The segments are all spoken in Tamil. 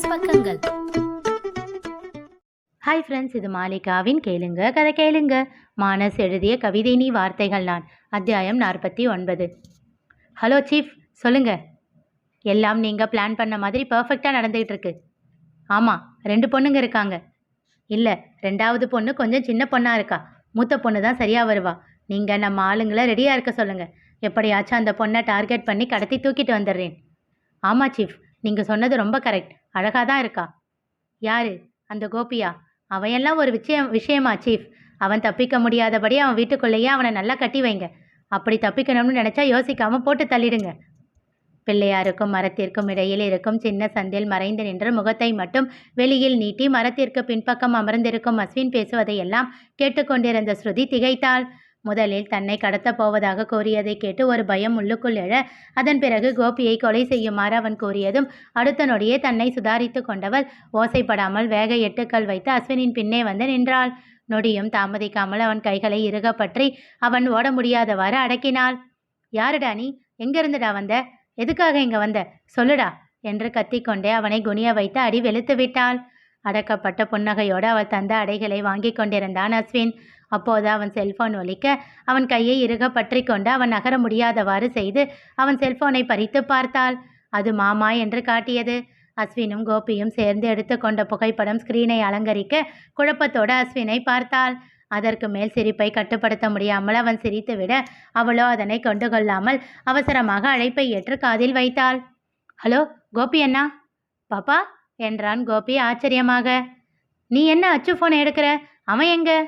மானஸ் பக்கங்கள். ஹாய் ஃப்ரெண்ட்ஸ் இது மாலிகாவின் கேளுங்க கதை கேளுங்க. மானஸ் எழுதிய கவிதை நீ வார்த்தைகள் நான். அத்தியாயம் நாற்பத்தி ஒன்பது. ஹலோ சீஃப் சொல்லுங்க. எல்லாம் நீங்கள் பிளான் பண்ண மாதிரி பர்ஃபெக்டாக நடந்துகிட்டு இருக்கு. ஆமாம் ரெண்டு பொண்ணுங்க இருக்காங்க. இல்லை ரெண்டாவது பொண்ணு கொஞ்சம் சின்ன பொண்ணாக இருக்கா. மூத்த பொண்ணு தான் சரியாக வருவா. நீங்கள் நம்ம ஆளுங்களை ரெடியாக இருக்க சொல்லுங்கள் எப்படியாச்சும் அந்த பொண்ணை டார்கெட் பண்ணி கடத்தி தூக்கிட்டு வந்துடுறேன். ஆமாம் சீஃப் நீங்கள் சொன்னது ரொம்ப கரெக்ட் அழகாக தான் இருக்கா? யாரு? அந்த கோபியா? அவன் ஒரு விஷயம் விஷயமா சீஃப் அவன் தப்பிக்க முடியாதபடி அவன் வீட்டுக்குள்ளேயே அவனை நல்லா கட்டி வைங்க. அப்படி தப்பிக்கணும்னு நினச்சா யோசிக்காமல் போட்டு தள்ளிடுங்க. பிள்ளையாருக்கும் மரத்திற்கும் இடையில் இருக்கும் சின்ன சந்தில் மறைந்து நின்ற முகத்தை மட்டும் வெளியில் நீட்டி மரத்திற்கு பின்பக்கம் அமர்ந்திருக்கும் அஸ்வின் பேசுவதையெல்லாம் கேட்டுக்கொண்டிருந்த ஸ்ருதி திகைத்தாள். முதலில் தன்னை கடத்தப் போவதாக கூறியதை கேட்டு ஒரு பயம் உள்ளுக்குள் எழ அதன் பிறகு கோபியை கொலை செய்யுமாறு அவன் கூறியதும் அடுத்த நொடியே தன்னை சுதாரித்து கொண்டவள் ஓசைப்படாமல் வேக எட்டுக்கள் வைத்து அஸ்வினின் பின்னே வந்து நின்றாள். நொடியும் தாமதிக்காமல் அவன் கைகளை இறுக பற்றி அவன் ஓட முடியாதவாறு அடக்கினாள். யாருடா நீ? எங்கிருந்துடா வந்த? எதுக்காக இங்க வந்த? சொல்லுடா என்று கத்திக்கொண்டே அவனை குனிய வைத்து அடி வெளுத்து விட்டாள். அடக்கப்பட்ட புன்னகையோடு அவள் தந்த அடைகளை வாங்கி கொண்டிருந்தான் அஸ்வின். அப்போது அவன் செல்போன் ஒலிக்க அவன் கையை இறுக பற்றி கொண்டு அவன் நகர முடியாதவாறு செய்து அவன் செல்போனை பறித்து பார்த்தாள். அது மாமா என்று காட்டியது. அஸ்வினும் கோபியும் சேர்ந்து எடுத்துக்கொண்ட புகைப்படம் ஸ்கிரீனை அலங்கரிக்க குழப்பத்தோடு அஸ்வினை பார்த்தாள். அதற்கு மேல் சிரிப்பை கட்டுப்படுத்த முடியாமல் அவன் சிரித்துவிட அவளோ அதனை கொண்டு கொள்ளாமல் அவசரமாக அழைப்பை ஏற்று காதில் வைத்தாள். ஹலோ கோபி அண்ணா? பாப்பா என்றான் கோபி ஆச்சரியமாக. நீ என்ன அச்சு ஃபோன் எடுக்கிற? அவன் எங்கே?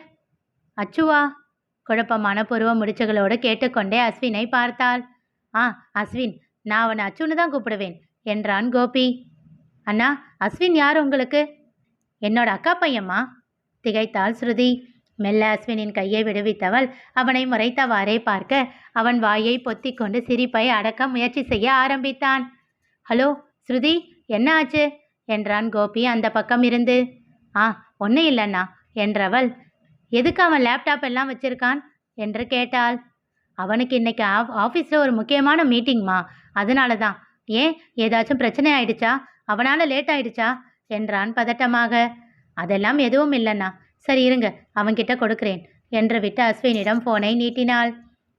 அச்சுவா குழப்பமான புருவ முடிச்சுகளோடு கேட்டுக்கொண்டே அஸ்வினை பார்த்தாள். ஆ அஸ்வின் நான் அவனை அச்சுன்னு தான் கூப்பிடுவேன் என்றான் கோபி. அண்ணா அஸ்வின் யார் உங்களுக்கு? என்னோட அக்கா பையம்மா திகைத்தாள் ஸ்ருதி. மெல்ல அஸ்வினின் கையை விடுவித்தவள் அவனை முறைத்தவாறே பார்க்க அவன் வாயை பொத்திக்கொண்டு சிரிப்பை அடக்க முயற்சி செய்ய ஆரம்பித்தான். ஹலோ ஸ்ருதி என்ன ஆச்சு? என்றான் கோபி அந்த பக்கம் இருந்து. ஆ ஒன்றும் இல்லைண்ணா என்றவள் எதுக்கு அவன் லேப்டாப் எல்லாம் வச்சிருக்கான்? என்று கேட்டாள். அவனுக்கு இன்னைக்கு ஆஃப் ஆஃபீஸில் ஒரு முக்கியமான மீட்டிங்மா அதனால தான் ஏன்? ஏதாச்சும் பிரச்சனை ஆயிடுச்சா? அவனால் லேட் ஆயிடுச்சா? என்றான் பதட்டமாக. அதெல்லாம் எதுவும் இல்லைண்ணா. சரி இருங்க அவன்கிட்ட கொடுக்கிறேன் என்று விட்டு அஸ்வினிடம் போனை நீட்டினாள்.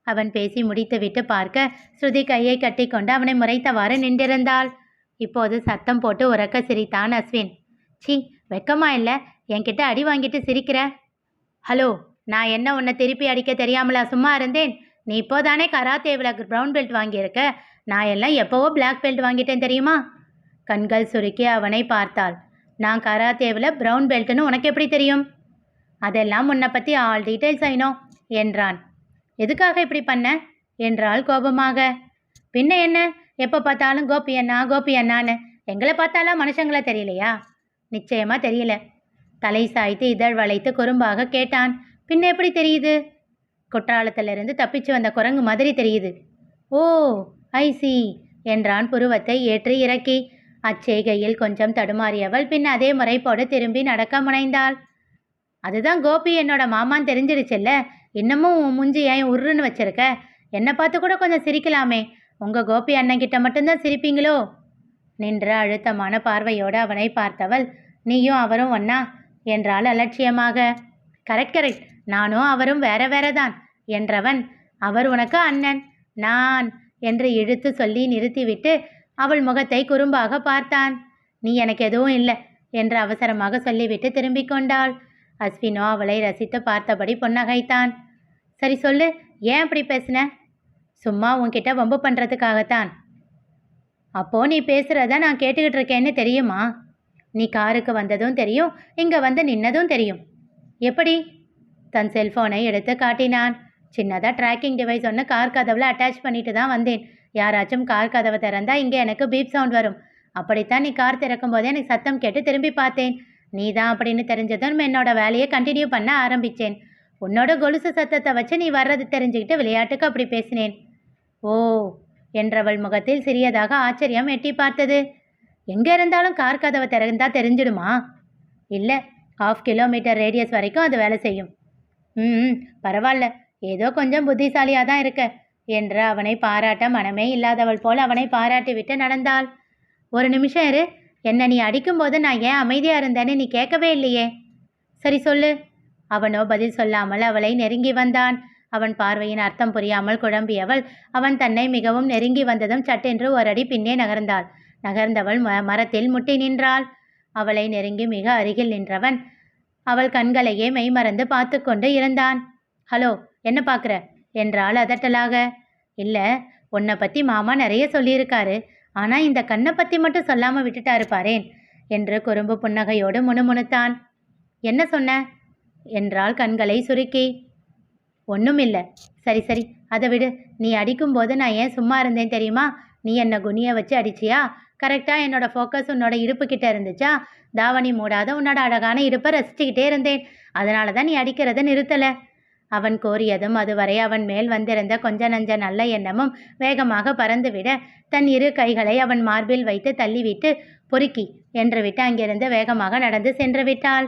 அவன் பேசி முடித்துவிட்டு பார்க்க ஸ்ருதி கையை கட்டிக்கொண்டு அவனை முறைத்தவாறு நின்றிருந்தாள். இப்போது சத்தம் போட்டு உறக்க சிரித்தான் அஸ்வின். சி வெக்கமா இல்லை? என்கிட்ட அடி வாங்கிட்டு சிரிக்கிற? ஹலோ நான் என்ன உன்னை திருப்பி அடிக்க தெரியாமலா சும்மா இருந்தேன்? நீ இப்போதானே கராத்தேவில் ப்ரௌன் பெல்ட் வாங்கியிருக்க? நான் எல்லாம் எப்போவோ பிளாக் பெல்ட் வாங்கிட்டேன் தெரியுமா? கண்கள் சுருக்கி அவனை பார்த்தாள். நான் கராத்தேவில் ப்ரௌன் பெல்ட்னு உனக்கு எப்படி தெரியும்? அதெல்லாம் உன்னை பற்றி ஆல் டீட்டெயில்ஸ் ஆயினோம் என்றான். எதுக்காக இப்படி பண்ண? என்றாள் கோபமாக. பின்ன என்ன? எப்போ பார்த்தாலும் கோபி அண்ணா கோபி அண்ணான்னு. எங்களை பார்த்தாலும் மனுஷங்களை தெரியலையா? நிச்சயமாக தெரியல. தலை சாய்த்து இதழ் வளைத்து குறும்பாக கேட்டான். பின்ன எப்படி தெரியுது? குற்றாலத்திலிருந்து தப்பிச்சு வந்த குரங்கு மாதிரி தெரியுது. ஓ ஐ சி என்றான் புருவத்தை ஏற்றி இறக்கி. அச்செய்கையில் கொஞ்சம் தடுமாறியவள் பின் அதே முறைப்போடு திரும்பி நடக்க முனைந்தாள். அதுதான் கோபி என்னோட மாமான்னு தெரிஞ்சிருச்சுல்ல இன்னமும் உன் முஞ்சி ஏன் உருன்னு வச்சிருக்க? என்னை பார்த்து கூட கொஞ்சம் சிரிக்கலாமே. உங்க கோபி அண்ணங்கிட்ட மட்டும்தான் சிரிப்பீங்களோ? நின்ற அழுத்தமான பார்வையோடு அவனை பார்த்தவள் நீயும் அவரும் ஒன்னா என்றாள் அலட்சியமாக. கரெக்ட் கரெக்ட் நானும் அவரும் வேற வேற தான் என்றவன் அவர் உனக்கு அண்ணன் நான் என்று இழுத்து சொல்லி நிறுத்திவிட்டு அவள் முகத்தை குறும்பாக பார்த்தான். நீ எனக்கு எதுவும் இல்லை என்று அவசரமாக சொல்லிவிட்டு திரும்பிக் கொண்டாள். அஸ்வினோ அவளை ரசித்து பார்த்தபடி பொன்னகைத்தான். சரி சொல்லு ஏன் அப்படி பேசின? சும்மா உன்கிட்ட வம்பு பண்ணுறதுக்காகத்தான் அப்போ நீ பேசுகிறத நான் கேட்டுக்கிட்டு இருக்கேன்னு தெரியுமா? நீ காருக்கு வந்ததும் தெரியும் இங்கே வந்து நின்னதும் தெரியும். எப்படி? தன் செல்ஃபோனை எடுத்து காட்டினான். சின்னதாக ட்ராக்கிங் டிவைஸ் ஒன்று கார் கதவில் அட்டாச் பண்ணிட்டு தான் வந்தேன். யாராச்சும் கார் கதவை திறந்தா இங்கே எனக்கு பீப் சவுண்ட் வரும். அப்படித்தான் நீ கார் திறக்கும் போதே எனக்கு சத்தம் கேட்டு திரும்பி பார்த்தேன். நீ தான் அப்படின்னு தெரிஞ்சதும் என்னோட வேலையை கண்டினியூ பண்ண ஆரம்பித்தேன் உன்னோட கொலுசு சத்தத்தை வச்சு நீ வர்றது தெரிஞ்சுக்கிட்டு விளையாட்டுக்கு அப்படி பேசினேன். ஓ என்றவள் முகத்தில் சிறியதாக ஆச்சரியம் எட்டி பார்த்தது. எங்கே இருந்தாலும் கார் கதவை திறந்தா தெரிஞ்சிடுமா? இல்லை ஹாஃப் கிலோமீட்டர் ரேடியஸ் வரைக்கும் அது வேலை செய்யும். ம் பரவாயில்ல ஏதோ கொஞ்சம் புத்திசாலியாக தான் இருக்க என்று அவனை பாராட்ட மனமே இல்லாதவள் போல் அவனை பாராட்டி விட்டு நடந்தாள். ஒரு நிமிஷம் இரு. என்னை நீ அடிக்கும்போது நான் ஏன் அமைதியாக இருந்தேன்னு நீ கேட்கவே இல்லையே. சரி சொல்லு. அவனோ பதில் சொல்லாமல் அவளை நெருங்கி வந்தான். அவன் பார்வையின் அர்த்தம் புரியாமல் குழம்பியவள் அவன் தன்னை மிகவும் நெருங்கி வந்ததும் சட்டென்று ஒரு அடி பின்னே நகர்ந்தாள். நகர்ந்தவள் ம- மரத்தில் முட்டி நின்றாள். அவளை நெருங்கி மிக அருகில் நின்றவன் அவள் கண்களையே மெய்மறந்து பார்த்து கொண்டு இருந்தான். ஹலோ என்ன பார்க்குற என்றாள் அதட்டலாக. இல்லை உன்னை பற்றி மாமா நிறைய சொல்லியிருக்காரு. ஆனால் இந்த கண்ணை பற்றி மட்டும் சொல்லாமல் விட்டுட்டாரு பாரேன் என்று குறும்பு புன்னகையோடு முணுமுணுத்தான். என்ன சொன்ன என்றாள் கண்களை சுருக்கி. ஒன்றும் இல்லை சரி சரி அதை விடு. நீ அடிக்கும்போது நான் ஏன் சும்மா இருந்தேன் தெரியுமா? நீ என்னை குனியை வச்சு அடிச்சியா? கரெக்டாக என்னோட ஃபோக்கஸ் உன்னோட இடுப்பு கிட்ட இருந்துச்சா? தாவணி மூடாத உன்னோட அழகான இடுப்பை ரசிச்சுக்கிட்டே இருந்தேன். அதனால தான் நீ அடிக்கிறத நிறுத்தலை. அவன் கோரியதும் அதுவரை அவன் மேல் வந்திருந்த கொஞ்ச நஞ்ச நல்ல எண்ணமும் வேகமாக பறந்துவிட தன் இரு கைகளை அவன் மார்பில் வைத்து தள்ளிவிட்டு பொறுக்கி என்று விட்டு அங்கிருந்து வேகமாக நடந்து சென்று விட்டாள்.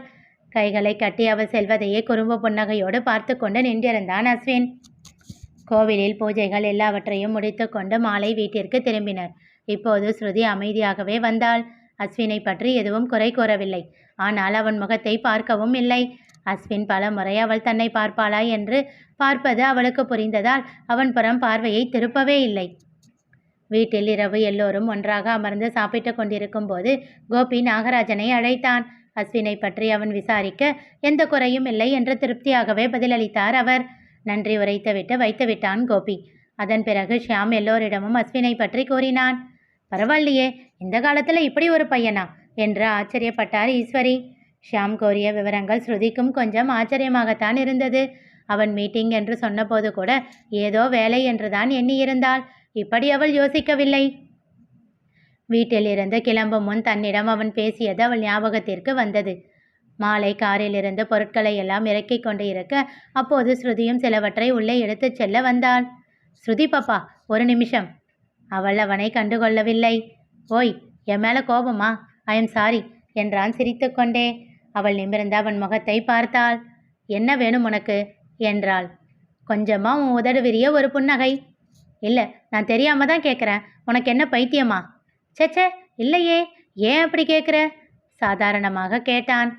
கைகளை கட்டி அவள் செல்வதையே குறும்பு புன்னகையோடு பார்த்து கொண்டு நின்றிருந்தான் அஸ்வின். கோவிலில் பூஜைகள் எல்லாவற்றையும் முடித்துக்கொண்டு மாலை வீட்டிற்கு திரும்பினர். இப்போது ஸ்ருதி அமைதியாகவே வந்தாள். அஸ்வினை பற்றி எதுவும் குறை கூறவில்லை. ஆனால் அவன் முகத்தை பார்க்கவும் இல்லை. அஸ்வின் பல முறை அவள் தன்னை பார்ப்பாளா என்று பார்ப்பது அவளுக்கு புரிந்ததால் அவன் புறம் பார்வையை திருப்பவே இல்லை. வீட்டில் இரவு எல்லோரும் ஒன்றாக அமர்ந்து சாப்பிட்டு கொண்டிருக்கும் போது கோபி நாகராஜனை அழைத்தான். அஸ்வினை பற்றி அவன் விசாரிக்க எந்த குறையும் இல்லை என்று திருப்தியாகவே பதிலளித்தார் அவர். நன்றி உரைத்துவிட்டு வைத்து விட்டான் கோபி. அதன் பிறகு ஷியாம் எல்லோரிடமும் அஸ்வினை பற்றி கூறினான். பரவாயில்லையே இந்த காலத்தில் இப்படி ஒரு பையனா? என்று ஆச்சரியப்பட்டார் ஈஸ்வரி. ஷியாம் கோரிய விவரங்கள் ஸ்ருதிக்கும் கொஞ்சம் ஆச்சரியமாகத்தான் இருந்தது. அவன் மீட்டிங் என்று சொன்னபோது கூட ஏதோ வேலை என்றுதான் எண்ணியிருந்தாள். இப்படி அவள் யோசிக்கவில்லை. வீட்டில் இருந்து கிளம்பும் முன் தன்னிடம் அவன் பேசியது அவள் ஞாபகத்திற்கு வந்தது. மாலை காரில் இருந்து பொருட்களை எல்லாம் இறக்கிக் கொண்டு இருக்க அப்போது ஸ்ருதியும் சிலவற்றை உள்ளே எடுத்துச் செல்ல வந்தாள். ஸ்ருதி பாப்பா ஒரு நிமிஷம். அவள் அவனை கண்டுகொள்ளவில்லை. ஓய் என் மேல கோபமா? ஐ எம் சாரி என்றான் சிரித்துக்கொண்டே அவள் நிமிர்ந்து அவன் முகத்தை பார்த்தாள். என்ன வேணும் உனக்கு? என்றாள். கொஞ்சமா உன் உதடு விரிய ஒரு புன்னகை. இல்லை நான் தெரியாம தான் கேட்குறேன் உனக்கு என்ன பைத்தியமா? ச்சே இல்லையே. ஏன் அப்படி கேட்குற சாதாரணமாக கேட்டான்.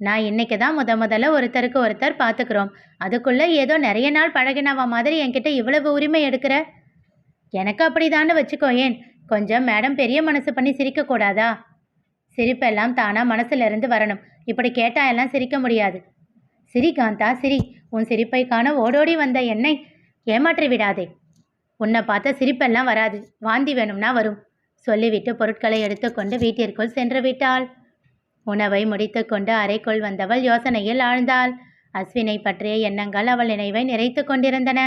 நான் இன்னைக்கு தான் முத முதல்ல ஒருத்தருக்கு ஒருத்தர் பார்த்துக்கிறோம் அதுக்குள்ளே ஏதோ நிறைய நாள் பழகினவ மாதிரி என்கிட்ட இவ்வளவு உரிமை எடுக்கிற? எனக்கு அப்படிதான்னு வச்சுக்கோ ஏன்? கொஞ்சம் மேடம் பெரிய மனசு பண்ணி சிரிக்கக்கூடாதா சிரிப்பெல்லாம் தானாக மனசுலேருந்து வரணும். இப்படி கேட்டால் எல்லாம் சிரிக்க முடியாது. சிரி காந்தா சிரி. உன் சிரிப்பை காண ஓடோடி வந்த என்னை ஏமாற்றி விடாதே. உன்னை பார்த்த சிரிப்பெல்லாம் வராது. வாந்தி வேணும்னா வரும். சொல்லிவிட்டு பொருட்களை எடுத்துக்கொண்டு வீட்டிற்குள் சென்று விட்டாள். உணவை முடித்துக்கொண்டு அறைக்குள் வந்தவள் யோசனையில் ஆழ்ந்தாள். அஸ்வினை பற்றிய எண்ணங்கள் அவள் நினைவை நிறைத்து கொண்டிருந்தன.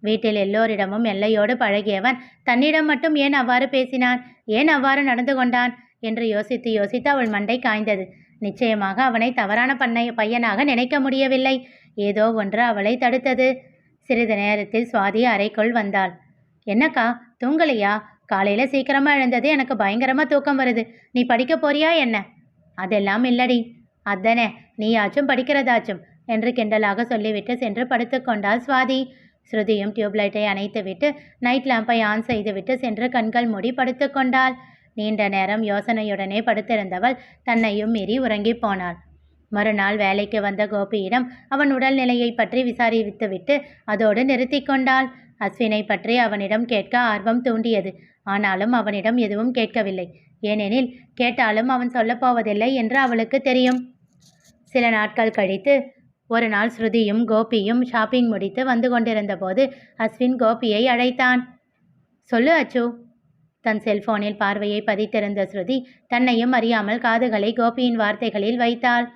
வீட்டில் எல்லோரிடமும் எல்லையோடு பழகியவன் தன்னிடம் மட்டும் ஏன் அவ்வாறு பேசினான்? ஏன் அவ்வாறு நடந்து கொண்டான்? என்று யோசித்து யோசித்து அவள் மண்டை காய்ந்தது. நிச்சயமாக அவனை தவறான பண்ணை பையனாக நினைக்க முடியவில்லை. ஏதோ ஒன்று அவளை தடுத்தது. சிறிது நேரத்தில் சுவாதி அறைக்குள் வந்தாள். என்னக்கா தூங்கலையா? காலையில சீக்கிரமா எழுந்தது எனக்கு பயங்கரமா தூக்கம் வருது. நீ படிக்க போறியா என்ன? அதெல்லாம் இல்லடி. அதானே நீயாச்சும் படிக்கிறதாச்சும் என்று கிண்டலாக சொல்லிவிட்டு சென்று படுத்துக்கொண்டாள் சுவாதி. ஸ்ருதியும் டியூப்லைட்டை அணைத்துவிட்டு நைட் லேம்பை ஆன் செய்துவிட்டு சென்று கண்கள் மூடி படுத்துக்கொண்டாள் நீண்ட நேரம் யோசனையுடனே படுத்திருந்தவள் தன்னையும் மீறி உறங்கிப் போனாள். மறுநாள் வேலைக்கு வந்த கோபியிடம் அவன் உடல்நிலையை பற்றி விசாரித்துவிட்டு அதோடு நிறுத்தி கொண்டாள். அஸ்வினை பற்றி அவனிடம் கேட்க ஆர்வம் தூண்டியது. ஆனாலும் அவனிடம் எதுவும் கேட்கவில்லை. ஏனெனில் கேட்டாலும் அவன் சொல்லப்போவதில்லை என்று அவளுக்கு தெரியும். சில நாட்கள் கழித்து ஒரு நாள் ஸ்ருதியும் கோபியும் ஷாப்பிங் முடித்து வந்து கொண்டிருந்த போது அஸ்வின் கோபியை அழைத்தான். சொல்லு அச்சு. தன் செல்போனில் பார்வையை பதித்திருந்த ஸ்ருதி தன்னையும் அறியாமல் காதுகளை கோபியின் வார்த்தைகளில் வைத்தாள்.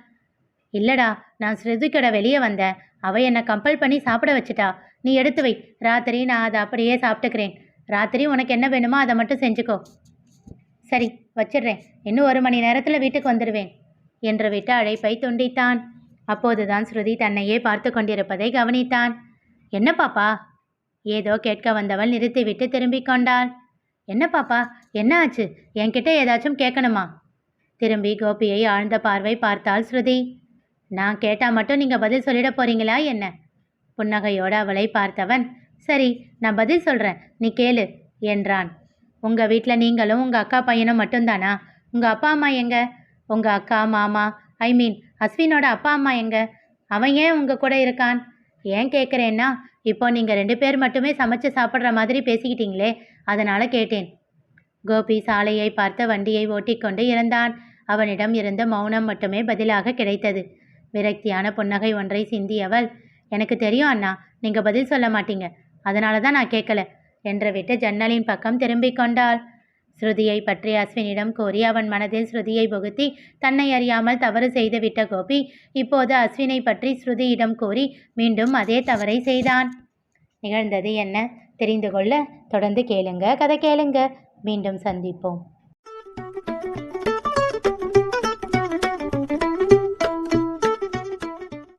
இல்லடா நான் ஸ்ருதிக்கிட வெளியே வந்தேன். அவ என்னை கம்பல் பண்ணி சாப்பிட வச்சுட்டா. நீ எடுத்து வை. ராத்திரி நான் அதை அப்படியே சாப்பிட்டுக்கிறேன். ராத்திரி உனக்கு என்ன வேணுமோ அதை மட்டும் செஞ்சுக்கோ. சரி வச்சிடுறேன். இன்னும் ஒரு மணி நேரத்தில் வீட்டுக்கு வந்துடுவேன் என்று விட்டு அழைப்பை துண்டித்தான். அப்போதுதான் ஸ்ருதி தன்னையே பார்த்து கொண்டிருப்பதை கவனித்தான். என்ன பாப்பா? ஏதோ கேட்க வந்தவள் நிறுத்திவிட்டு திரும்பிக் கொண்டாள். என்ன பாப்பா? என்ன ஆச்சு? என்கிட்ட ஏதாச்சும் கேட்கணுமா திரும்பி கோபியை ஆழ்ந்த பார்வை பார்த்தாள் ஸ்ருதி. நான் கேட்டால் மட்டும் நீங்கள் பதில் சொல்லிட போறீங்களா என்ன? புன்னகையோடு அவளை பார்த்தவன். சரி நான் பதில் சொல்கிறேன் நீ கேளு என்றான். உங்கள் வீட்டில் நீங்களும் உங்கள் அக்கா பையனும் மட்டும்தானா? உங்கள் அப்பா அம்மா எங்க? உங்கள் அக்கா மாமா ஐ மீன் அஸ்வினோட அப்பா அம்மா எங்க? அவன் ஏன் உங்கள் கூட இருக்கான்? ஏன் கேட்குறேன்னா இப்போ நீங்கள் ரெண்டு பேர் மட்டுமே சமைச்சு சாப்பிட்ற மாதிரி பேசிக்கிட்டீங்களே அதனால் கேட்டேன். கோபி சாலையை பார்த்த வண்டியை ஓட்டிக்கொண்டு இருந்தான் அவனிடம் இருந்த மௌனம் மட்டுமே பதிலாக கிடைத்தது. விரக்தியான புன்னகை ஒன்றை சிந்தியவள் எனக்கு தெரியும் அண்ணா நீங்கள் பதில் சொல்ல மாட்டீங்க. அதனால தான் நான் கேட்கல என்று விட்டு ஜன்னலின் பக்கம் திரும்பிக் கொண்டாள். ஸ்ருதியை பற்றி அஸ்வினிடம் கூறி அவன் மனதில் ஸ்ருதியை புகுத்தி தன்னை அறியாமல் தவறு செய்துவிட்ட கோபி இப்போது அஸ்வினை பற்றி ஸ்ருதியிடம் கூறி மீண்டும் அதே தவறை செய்தான். நிகழ்ந்தது என்ன? தெரிந்து கொள்ள தொடர்ந்து கேளுங்க கதை கேளுங்க. மீண்டும் சந்திப்போம்.